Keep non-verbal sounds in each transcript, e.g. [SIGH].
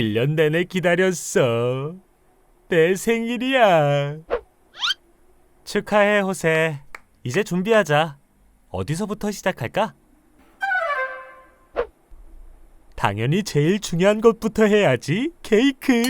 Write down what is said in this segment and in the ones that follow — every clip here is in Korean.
1년 내내 기다렸어. 내 생일이야. 축하해, 호세. 이제 준비하자. 어디서부터 시작할까? 당연히 제일 중요한 것부터 해야지. 케이크.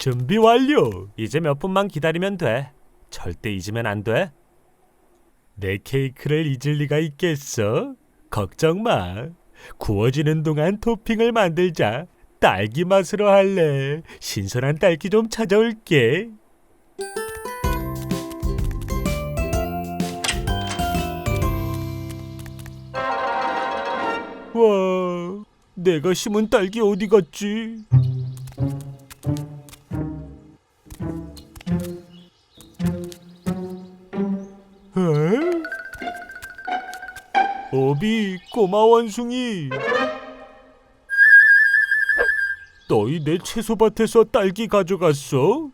준비 완료. 이제 몇 분만 기다리면 돼. 절대 잊으면 안 돼. 내 케이크를 잊을 리가 있겠어? 걱정 마. 구워지는 동안 토핑을 만들자. 딸기 맛으로 할래. 신선한 딸기 좀 찾아올게. 와, 내가 심은 딸기 어디 갔지? 어비 꼬마 원숭이 너희 내 채소밭에서 딸기 가져갔어?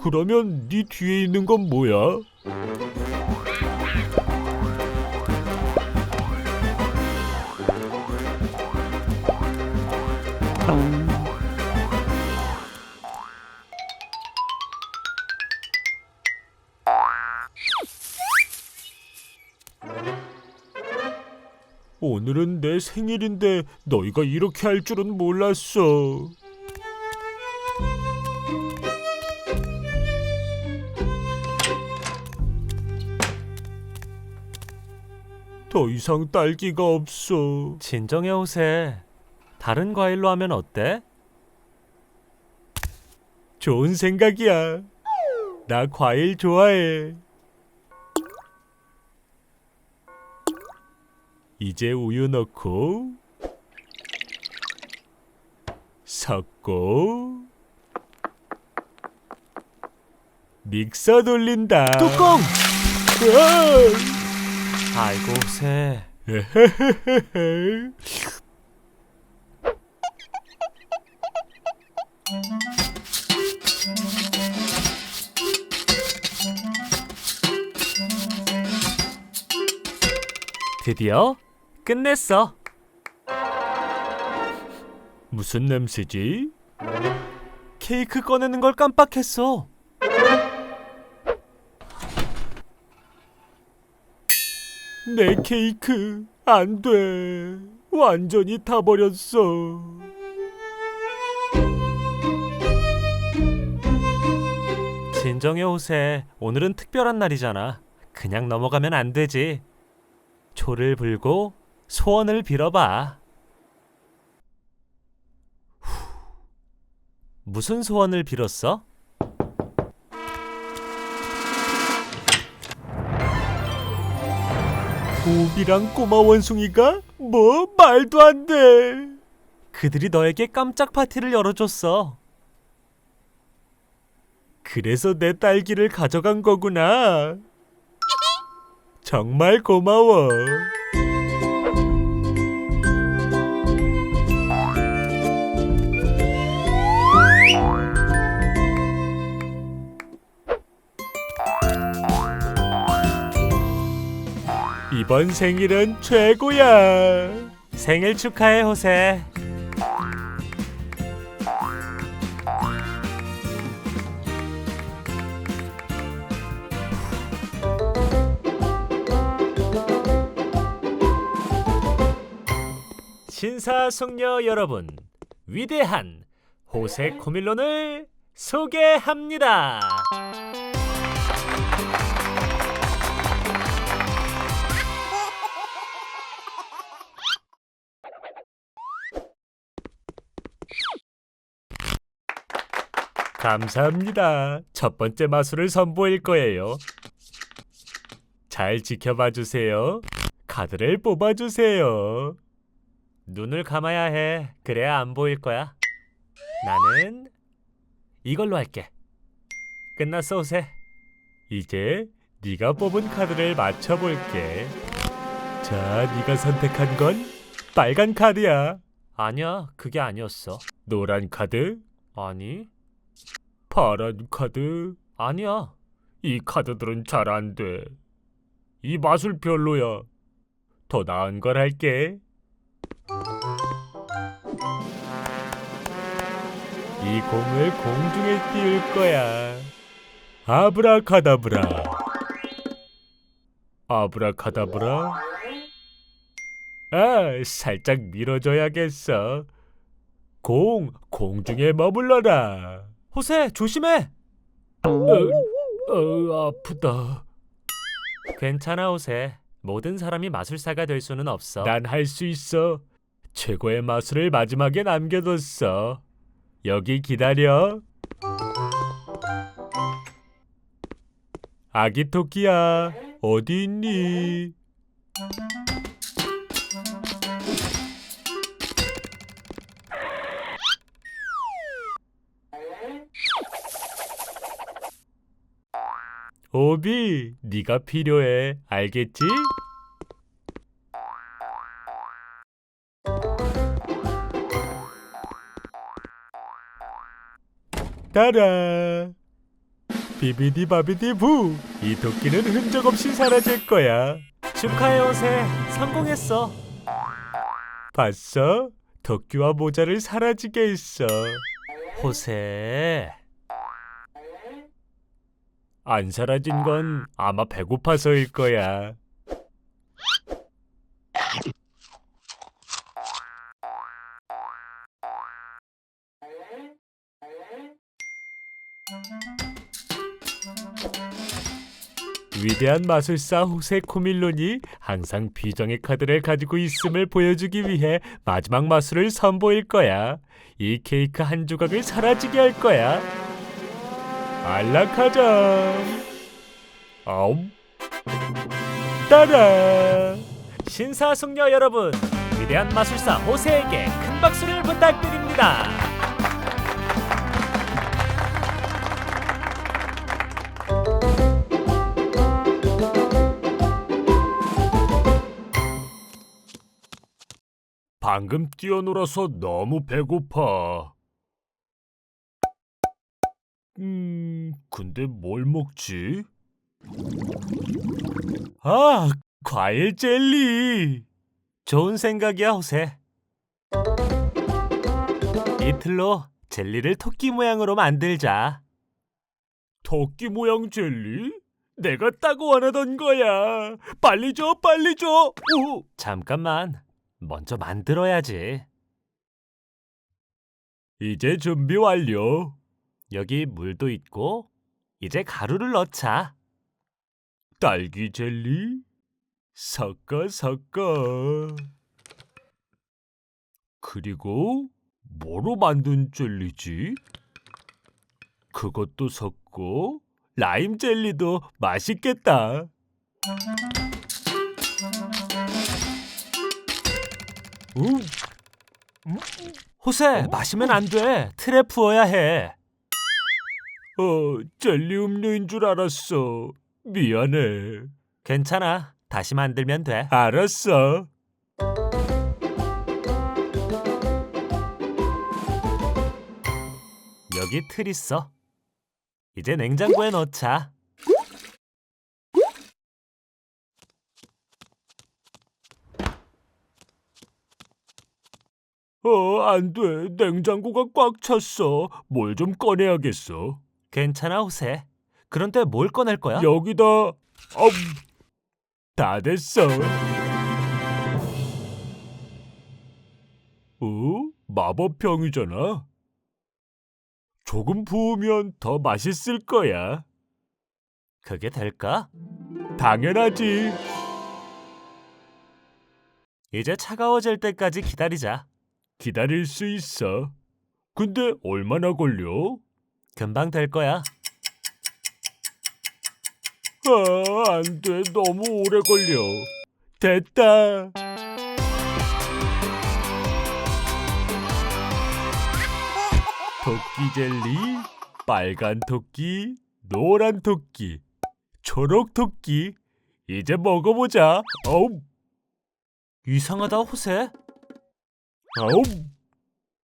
그러면 네 뒤에 있는 건 뭐야? 생일인데 너희가 이렇게 할 줄은 몰랐어. 더 이상 딸기가 없어. 진정해 오세. 다른 과일로 하면 어때? 좋은 생각이야. 나 과일 좋아해. 이제 우유 넣고 섞고 믹서 돌린다. 뚜껑. 아이고 새. 드디어 끝냈어. 무슨 냄새지? 케이크 꺼내는 걸 깜빡했어. 내 케이크 안 돼. 완전히 타버렸어. 진정해 호세. 오늘은 특별한 날이잖아. 그냥 넘어가면 안 되지. 초를 불고 소원을 빌어봐. 후. 무슨 소원을 빌었어? 오비랑 꼬마 원숭이가 뭐 말도 안 돼. 그들이 너에게 깜짝 파티를 열어줬어. 그래서 내 딸기를 가져간 거구나. [LAUGHS] 정말 고마워. 이번 생일은 최고야. 생일 축하해, 호세. 신사숙녀 여러분, 위대한 호세 코밀론을 소개합니다. 감사합니다. 첫 번째 마술을 선보일 거예요. 잘 지켜봐 주세요. 카드를 뽑아 주세요. 눈을 감아야 해. 그래야 안 보일 거야. 나는 이걸로 할게. 끝났어, 호세. 이제 네가 뽑은 카드를 맞춰 볼게. 자, 네가 선택한 건 빨간 카드야. 아니야, 그게 아니었어. 노란 카드? 아니. 파란 카드? 아니야. 이 카드들은 잘 안 돼. 이 마술 별로야. 더 나은 걸 할게. 이 공을 공중에 띄울 거야. 아브라카다브라. 아브라카다브라. 아, 살짝 밀어줘야겠어. 공, 공중에 머물러라. 호세, 조심해. 어, 어, 아프다. 괜찮아, 호세. 모든 사람이 마술사가 될 수는 없어. 난 할 수 있어. 최고의 마술을 마지막에 남겨뒀어. 여기 기다려. 아기 토끼야, 어디 있니? 오비, 네가 필요해. 알겠지? 따라. 비비디 바비디 부. 이 도끼는 흔적 없이 사라질 거야. 축하해 오세. 성공했어. 봤어? 도끼와 모자를 사라지게 했어. 호세. 안 사라진 건 아마 배고파서일 거야. 위대한 마술사 호세 코밀론이 항상 비정의 카드를 가지고 있음을 보여주기 위해 마지막 마술을 선보일 거야. 이 케이크 한 조각을 사라지게 할 거야. 안락하자. 아움. 따라. 신사숙녀 여러분, 위대한 마술사 호세에게 큰 박수를 부탁드립니다. 방금 뛰어놀아서 너무 배고파. 근데 뭘 먹지? 아, 과일 젤리. 좋은 생각이야, 호세. 이틀로 젤리를 토끼 모양으로 만들자. 토끼 모양 젤리? 내가 딱 원하던 거야. 빨리 줘, 빨리 줘. 오. 잠깐만. 먼저 만들어야지. 이제 준비 완료. 여기 물도 있고 이제 가루를 넣자. 딸기 젤리 섞어 섞어. 그리고 뭐로 만든 젤리지? 그것도 섞고 라임 젤리도 맛있겠다. 음. 호세, 마시면 안 돼. 틀에 부어야 해. 어, 젤리 음료인 줄 알았어. 미안해. 괜찮아. 다시 만들면 돼. 알았어. 여기 틀 있어. 이제 냉장고에 넣자. 어, 안 돼. 냉장고가 꽉 찼어. 뭘 좀 꺼내야겠어. 괜찮아, 호세. 그런데 뭘 꺼낼 거야? 여기다. 엄. 다 됐어. 어? 마법병이잖아. 조금 부으면 더 맛있을 거야. 그게 될까? 당연하지. 이제 차가워질 때까지 기다리자. 기다릴 수 있어. 근데 얼마나 걸려? 금방 될 거야. 아, 안 돼. 너무 오래 걸려. 됐다. 토끼 젤리, 빨간 토끼, 노란 토끼, 초록 토끼. 이제 먹어보자. 어우. 이상하다, 호세. 어우.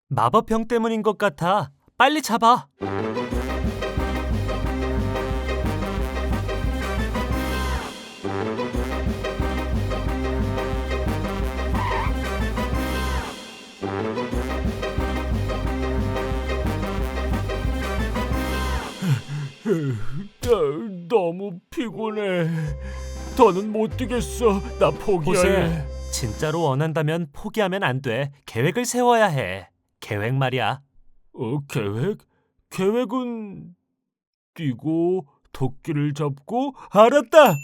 마법형 때문인 것 같아. 빨리 잡아. 너무 피곤해. 더는 못 뛰겠어. 나 포기할래. 진짜로 원한다면 포기하면 안 돼. 계획을 세워야 해. 계획 말이야. 어, 계획? 계획은 뛰고 도끼를 잡고 알았다.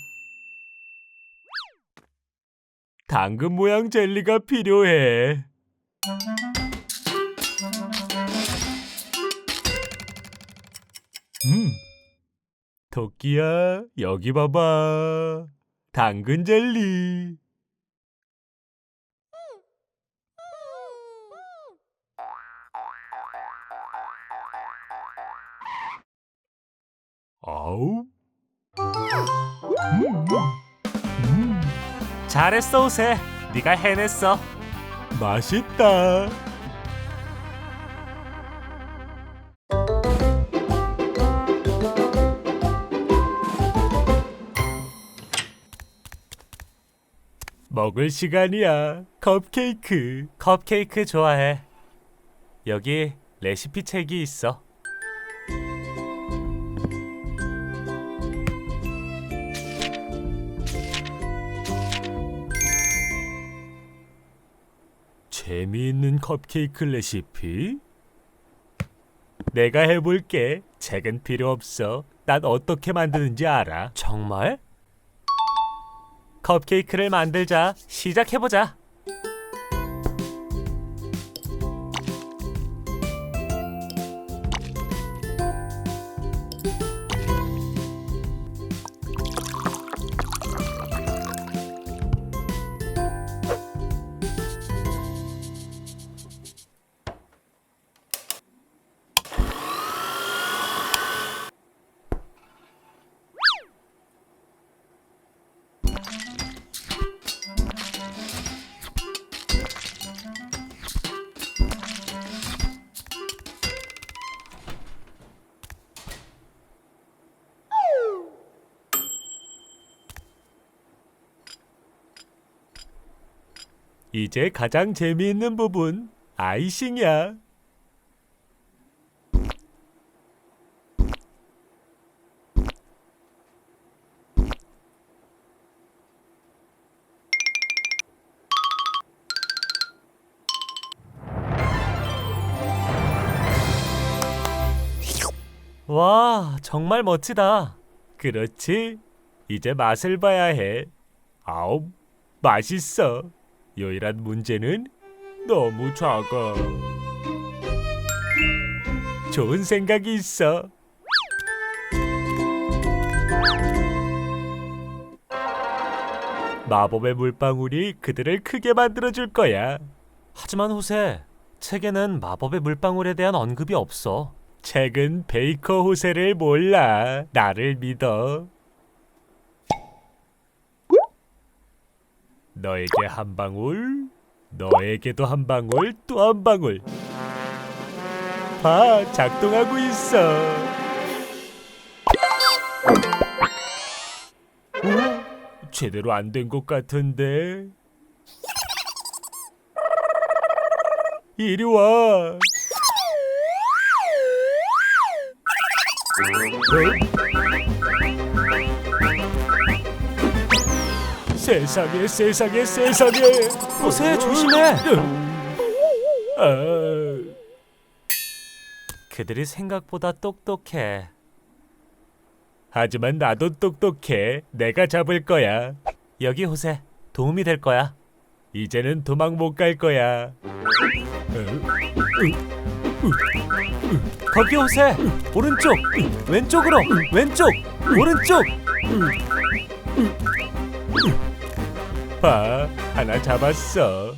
당근 모양 젤리가 필요해. 음. 토끼야, 여기 봐봐. 당근 젤리. 아우. 음. 잘했어, 우세. 네가 해냈어. 맛있다. 먹을 시간이야. 컵케이크. 컵케이크 좋아해. 여기 레시피 책이 있어. 재미있는 컵케이크 레시피? 내가 해볼게. 책은 필요 없어. 난 어떻게 만드는지 알아. 정말? 컵케이크를 만들자. 시작해보자. 이제 가장 재미있는 부분 아이싱이야. 와, 정말 멋지다. 그렇지. 이제 맛을 봐야 해. 아우, 맛있어. 유일한 문제는 너무 작아. 좋은 생각이 있어. 마법의 물방울이 그들을 크게 만들어 줄 거야. 하지만 호세, 책에는 마법의 물방울에 대한 언급이 없어. 책은 베이커 호세를 몰라. 나를 믿어. 너에게 한 방울, 너에게도 한 방울, 또 한 방울. 봐, 작동하고 있어. 오, 제대로 안 된 것 같은데. 이리 와. 어? 세상에 세상에 세상에. 호세 조심해. 아, 그들이 생각보다 똑똑해. 하지만 나도 똑똑해. 내가 잡을 거야. 여기 호세 도움이 될 거야. 이제는 도망 못 갈 거야. 거기 호세 오른쪽. 왼쪽으로 왼쪽 오른쪽 봐, 하나 잡았어.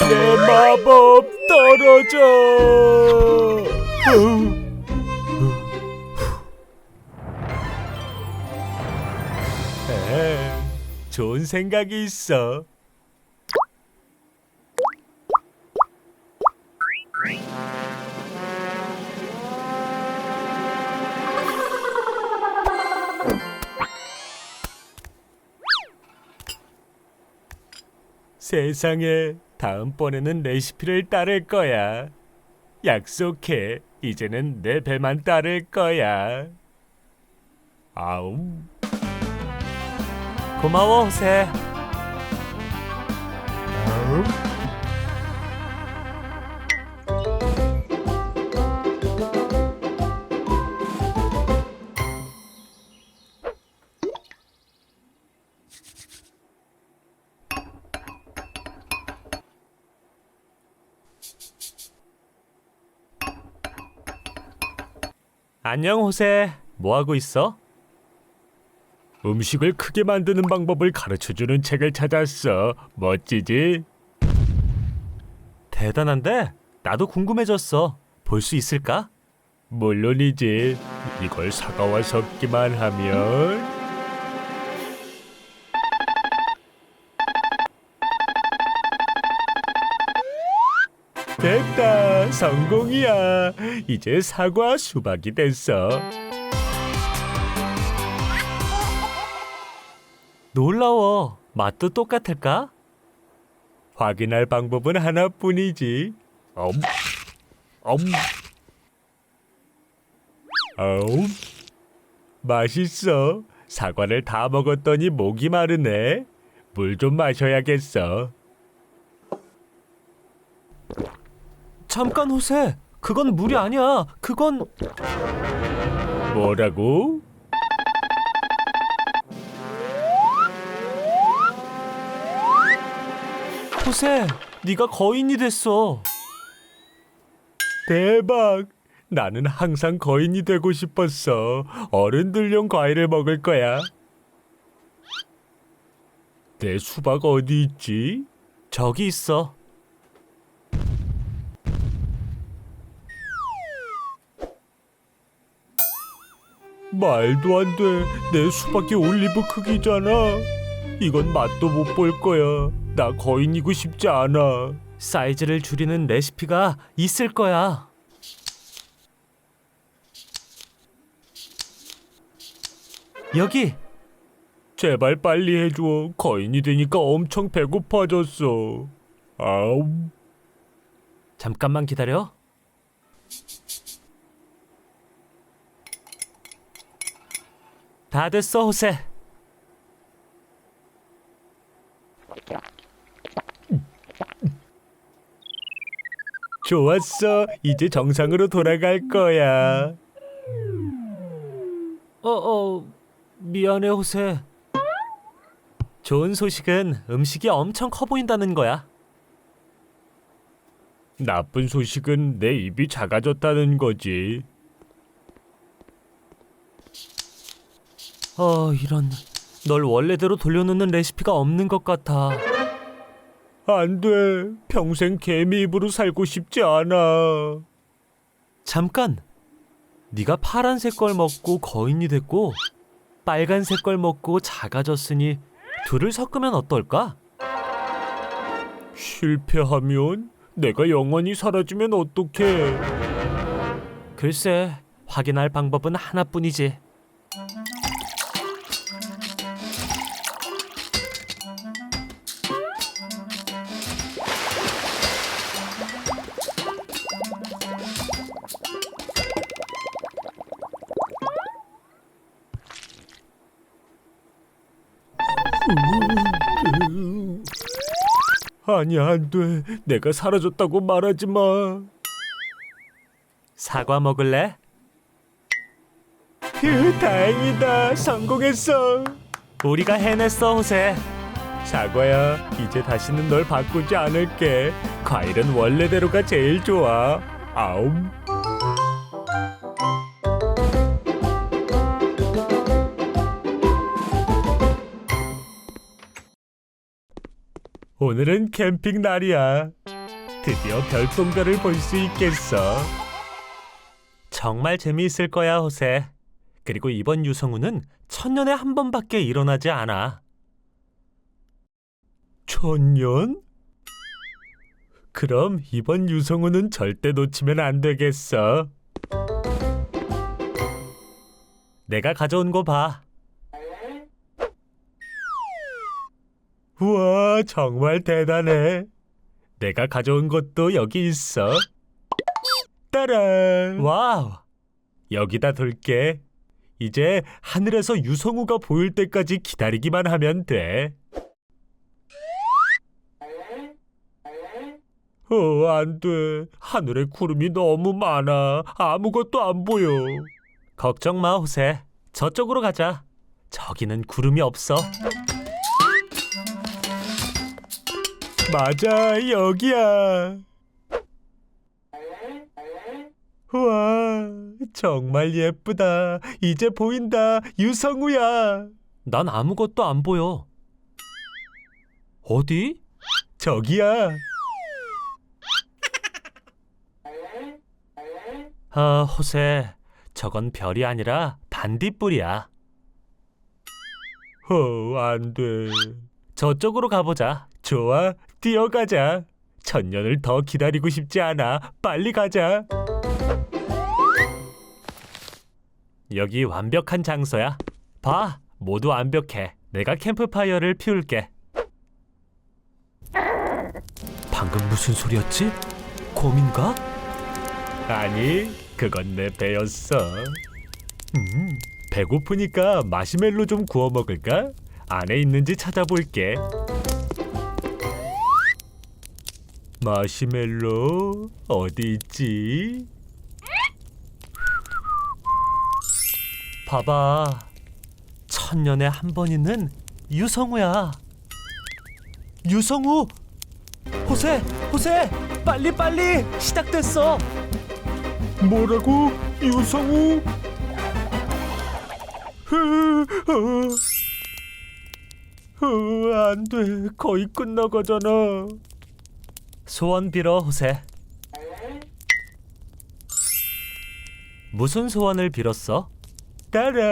내 마법 떨어져. 에, 좋은 생각이 있어. 세상에 다음번에는 레시피를 따를 거야. 약속해. 이제는 내 배만 따를 거야. 아우. 고마워, 호세. 아우. 안녕, 호세. 뭐 하고 있어? 음식을 크게 만드는 방법을 가르쳐주는 책을 찾았어. 멋지지? 대단한데? 나도 궁금해졌어. 볼 수 있을까? 물론이지. 이걸 사과와 섞기만 하면 됐다. 성공이야. 이제 사과 수박이 됐어. 놀라워. 맛도 똑같을까? 확인할 방법은 하나뿐이지. 엄, 엄, 엄. 맛있어. 사과를 다 먹었더니 목이 마르네. 물 좀 마셔야겠어. 잠깐 호세. 그건 물이 아니야. 그건 뭐라고? 호세, 네가 거인이 됐어. 대박. 나는 항상 거인이 되고 싶었어. 어른들용 과일을 먹을 거야. 내 수박 어디 있지? 저기 있어. 말도 안 돼. 내 수박이 올리브 크기잖아. 이건 맛도 못 볼 거야. 나 거인이고 싶지 않아. 사이즈를 줄이는 레시피가 있을 거야. 여기. 제발 빨리 해줘. 거인이 되니까 엄청 배고파졌어. 아우. 잠깐만 기다려. 다 됐어, 호세. 좋았어. 이제 정상으로 돌아갈 거야. 어, 어, 미안해, 호세. 좋은 소식은 음식이 엄청 커 보인다는 거야. 나쁜 소식은 내 입이 작아졌다는 거지. 어, 이런. 널 원래대로 돌려놓는 레시피가 없는 것 같아. 안 돼. 평생 개미 입으로 살고 싶지 않아. 잠깐. 네가 파란색 걸 먹고 거인이 됐고 빨간색 걸 먹고 작아졌으니 둘을 섞으면 어떨까? 실패하면 내가 영원히 사라지면 어떡해? 글쎄, 확인할 방법은 하나뿐이지. 아니 안 돼. 내가 사라졌다고 말하지 마. 사과 먹을래? 휴, 다행이다. 성공했어. 우리가 해냈어, 호세. 사과야, 이제 다시는 널 바꾸지 않을게. 과일은 원래대로가 제일 좋아. 아움. 오늘은 캠핑 날이야. 드디어 별똥별을 볼 수 있겠어. 정말 재미있을 거야, 호세. 그리고 이번 유성우는 천년에 한 번밖에 일어나지 않아. 천년? 그럼 이번 유성우는 절대 놓치면 안 되겠어. 내가 가져온 거 봐. 우와, 정말 대단해. 내가 가져온 것도 여기 있어. 따란! 와우! 여기다 둘게. 이제 하늘에서 유성우가 보일 때까지 기다리기만 하면 돼. 어, 안 돼. 하늘에 구름이 너무 많아. 아무것도 안 보여. 걱정 마, 호세. 저쪽으로 가자. 저기는 구름이 없어. 맞아, 여기야. 와, 정말 예쁘다. 이제 보인다. 유성우야. 난 아무것도 안 보여. 어디? 저기야. 아, 호세. 저건 별이 아니라 반딧불이야. 어, 안 돼. 저쪽으로 가보자. 좋아, 뛰어가자. 천년을 더 기다리고 싶지 않아. 빨리 가자. 여기 완벽한 장소야. 봐, 모두 완벽해. 내가 캠프파이어를 피울게. 방금 무슨 소리였지? 곰인가? 아니, 그건 내 배였어. 음, 배고프니까 마시멜로 좀 구워 먹을까? 안에 있는지 찾아볼게. 마시멜로 어디 있지? 봐봐. 천년에 한 번 있는 유성우야. 유성우! 호세! 호세! 빨리 빨리! 시작됐어! 뭐라고? 유성우? 안 돼. 거의 끝나가잖아. 소원 빌어, 호세. 무슨 소원을 빌었어? 따라.